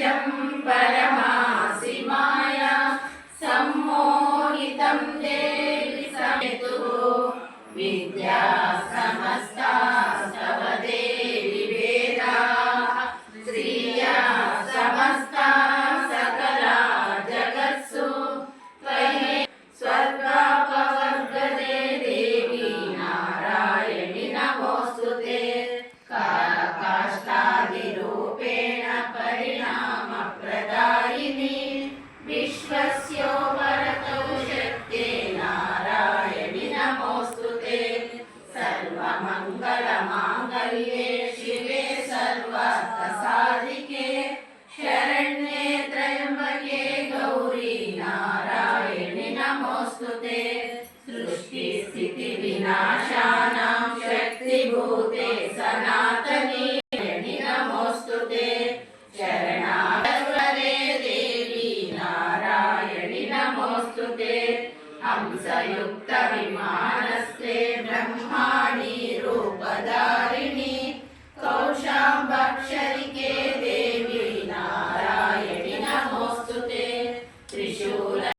नीजम् पर सर्वमङ्गलमाङ्गल्ये शिवे सर्वार्थसाधिके शरण्ये त्र्यम्बके गौरी नारायणि नमोऽस्तु ते सृष्टिस्थितिविनाशानां शक्तिभूते सनातनी नमोऽस्तु ते शरणागरे देवी नारायणि नमोऽस्तु ते हंसयुक्तविमानस्ते ब्रह्माणि